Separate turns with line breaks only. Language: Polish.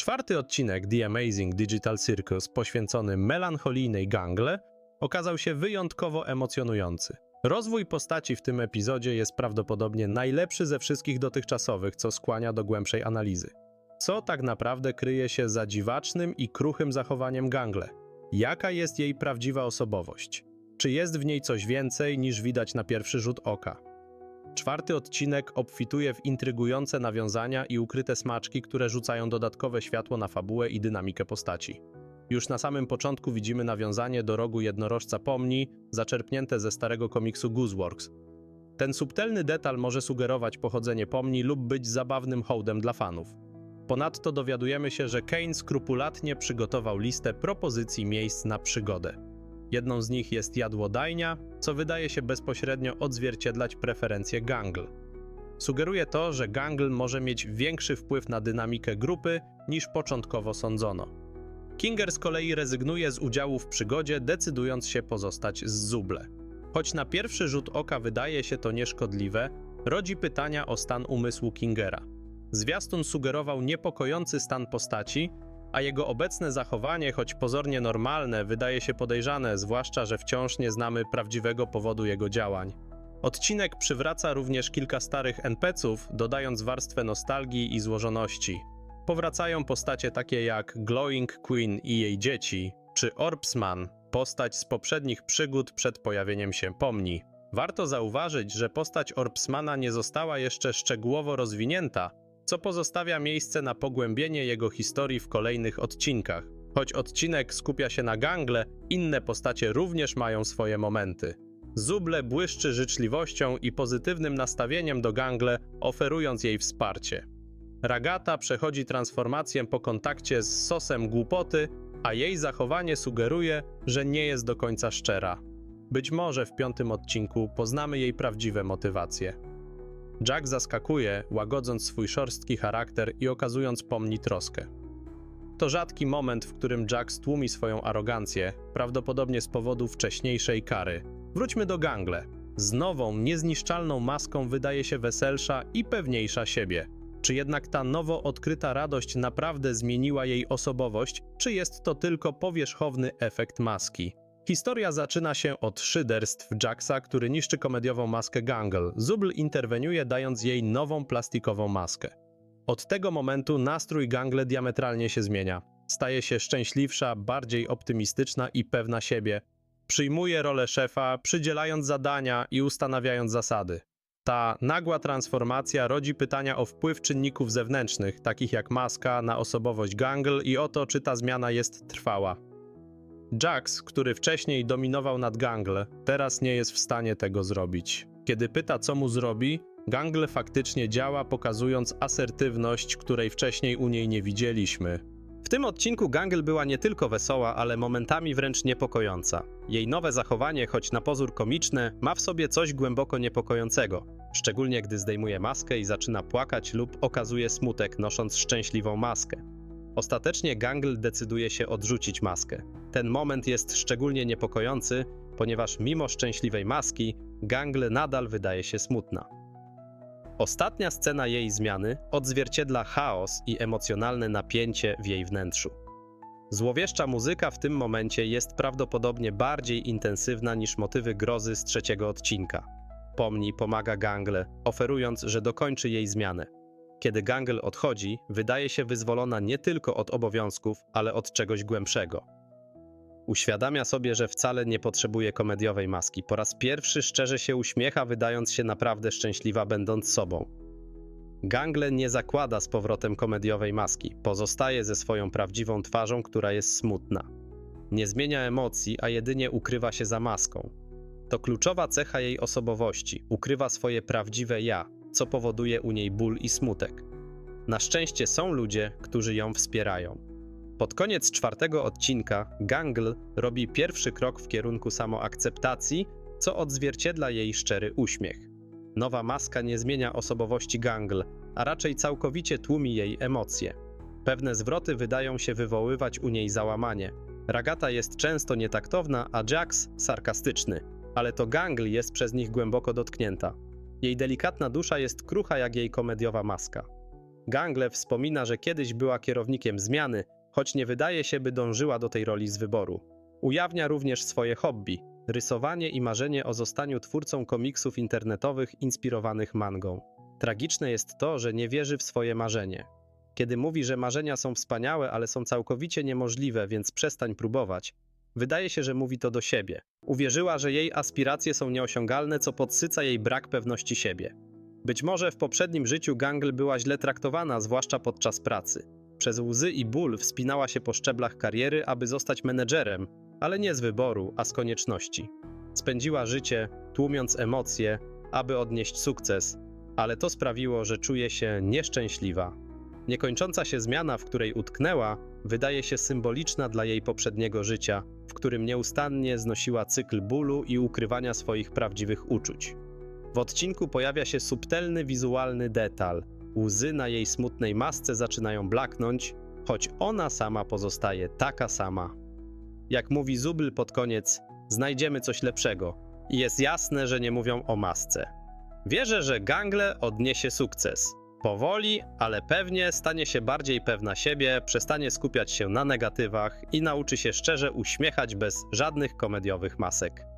Czwarty odcinek The Amazing Digital Circus poświęcony melancholijnej gangle okazał się wyjątkowo emocjonujący. Rozwój postaci w tym epizodzie jest prawdopodobnie najlepszy ze wszystkich dotychczasowych, co skłania do głębszej analizy. Co tak naprawdę kryje się za dziwacznym i kruchym zachowaniem gangle? Jaka jest jej prawdziwa osobowość? Czy jest w niej coś więcej niż widać na pierwszy rzut oka? Czwarty odcinek obfituje w intrygujące nawiązania i ukryte smaczki, które rzucają dodatkowe światło na fabułę i dynamikę postaci. Już na samym początku widzimy nawiązanie do rogu jednorożca Pomni, zaczerpnięte ze starego komiksu Gooseworks. Ten subtelny detal może sugerować pochodzenie Pomni lub być zabawnym hołdem dla fanów. Ponadto dowiadujemy się, że Kane skrupulatnie przygotował listę propozycji miejsc na przygodę. Jedną z nich jest jadłodajnia, co wydaje się bezpośrednio odzwierciedlać preferencje Gangle. Sugeruje to, że Gangle może mieć większy wpływ na dynamikę grupy niż początkowo sądzono. Kinger z kolei rezygnuje z udziału w przygodzie, decydując się pozostać z Zuble. Choć na pierwszy rzut oka wydaje się to nieszkodliwe, rodzi pytania o stan umysłu Kingera. Zwiastun sugerował niepokojący stan postaci, a jego obecne zachowanie, choć pozornie normalne, wydaje się podejrzane, zwłaszcza, że wciąż nie znamy prawdziwego powodu jego działań. Odcinek przywraca również kilka starych NPC-ów, dodając warstwę nostalgii i złożoności. Powracają postacie takie jak Glowing Queen i jej dzieci, czy Orbsman, postać z poprzednich przygód przed pojawieniem się Pomni. Warto zauważyć, że postać Orbsmana nie została jeszcze szczegółowo rozwinięta, co pozostawia miejsce na pogłębienie jego historii w kolejnych odcinkach. Choć odcinek skupia się na gangle, inne postacie również mają swoje momenty. Zuble błyszczy życzliwością i pozytywnym nastawieniem do gangle, oferując jej wsparcie. Ragata przechodzi transformację po kontakcie z sosem głupoty, a jej zachowanie sugeruje, że nie jest do końca szczera. Być może w piątym odcinku poznamy jej prawdziwe motywacje. Jack zaskakuje, łagodząc swój szorstki charakter i okazując pomni troskę. To rzadki moment, w którym Jack stłumi swoją arogancję, prawdopodobnie z powodu wcześniejszej kary. Wróćmy do Gangle. Z nową, niezniszczalną maską wydaje się weselsza i pewniejsza siebie. Czy jednak ta nowo odkryta radość naprawdę zmieniła jej osobowość, czy jest to tylko powierzchowny efekt maski? Historia zaczyna się od szyderstw Jacksa, który niszczy komediową maskę Gangle. Zubl interweniuje, dając jej nową plastikową maskę. Od tego momentu nastrój Gangle diametralnie się zmienia. Staje się szczęśliwsza, bardziej optymistyczna i pewna siebie. Przyjmuje rolę szefa, przydzielając zadania i ustanawiając zasady. Ta nagła transformacja rodzi pytania o wpływ czynników zewnętrznych, takich jak maska, na osobowość Gangle i o to, czy ta zmiana jest trwała. Jax, który wcześniej dominował nad Gangle, teraz nie jest w stanie tego zrobić. Kiedy pyta, co mu zrobi, Gangle faktycznie działa, pokazując asertywność, której wcześniej u niej nie widzieliśmy. W tym odcinku Gangle była nie tylko wesoła, ale momentami wręcz niepokojąca. Jej nowe zachowanie, choć na pozór komiczne, ma w sobie coś głęboko niepokojącego, szczególnie gdy zdejmuje maskę i zaczyna płakać lub okazuje smutek, nosząc szczęśliwą maskę. Ostatecznie Gangle decyduje się odrzucić maskę. Ten moment jest szczególnie niepokojący, ponieważ mimo szczęśliwej maski, Gangle nadal wydaje się smutna. Ostatnia scena jej zmiany odzwierciedla chaos i emocjonalne napięcie w jej wnętrzu. Złowieszcza muzyka w tym momencie jest prawdopodobnie bardziej intensywna niż motywy grozy z trzeciego odcinka. Pomni pomaga Gangle, oferując, że dokończy jej zmianę. Kiedy Gangle odchodzi, wydaje się wyzwolona nie tylko od obowiązków, ale od czegoś głębszego. Uświadamia sobie, że wcale nie potrzebuje komediowej maski. Po raz pierwszy szczerze się uśmiecha, wydając się naprawdę szczęśliwa, będąc sobą. Gangle nie zakłada z powrotem komediowej maski, pozostaje ze swoją prawdziwą twarzą, która jest smutna. Nie zmienia emocji, a jedynie ukrywa się za maską. To kluczowa cecha jej osobowości ukrywa swoje prawdziwe ja, co powoduje u niej ból i smutek. Na szczęście są ludzie, którzy ją wspierają. Pod koniec czwartego odcinka Gangle robi pierwszy krok w kierunku samoakceptacji, co odzwierciedla jej szczery uśmiech. Nowa maska nie zmienia osobowości Gangle, a raczej całkowicie tłumi jej emocje. Pewne zwroty wydają się wywoływać u niej załamanie. Ragata jest często nietaktowna, a Jax sarkastyczny, ale to Gangle jest przez nich głęboko dotknięta. Jej delikatna dusza jest krucha jak jej komediowa maska. Gangle wspomina, że kiedyś była kierownikiem zmiany, choć nie wydaje się, by dążyła do tej roli z wyboru. Ujawnia również swoje hobby rysowanie i marzenie o zostaniu twórcą komiksów internetowych inspirowanych mangą. Tragiczne jest to, że nie wierzy w swoje marzenie. Kiedy mówi, że marzenia są wspaniałe, ale są całkowicie niemożliwe, więc przestań próbować, wydaje się, że mówi to do siebie. Uwierzyła, że jej aspiracje są nieosiągalne, co podsyca jej brak pewności siebie. Być może w poprzednim życiu Gangle była źle traktowana, zwłaszcza podczas pracy. Przez łzy i ból wspinała się po szczeblach kariery, aby zostać menedżerem, ale nie z wyboru, a z konieczności. Spędziła życie, tłumiąc emocje, aby odnieść sukces, ale to sprawiło, że czuje się nieszczęśliwa. Niekończąca się zmiana, w której utknęła, wydaje się symboliczna dla jej poprzedniego życia, w którym nieustannie znosiła cykl bólu i ukrywania swoich prawdziwych uczuć. W odcinku pojawia się subtelny wizualny detal. Łzy na jej smutnej masce zaczynają blaknąć, choć ona sama pozostaje taka sama. Jak mówi Zubl pod koniec, znajdziemy coś lepszego. I jest jasne, że nie mówią o masce. Wierzę, że Gangle odniesie sukces. Powoli, ale pewnie stanie się bardziej pewna siebie, przestanie skupiać się na negatywach i nauczy się szczerze uśmiechać bez żadnych komediowych masek.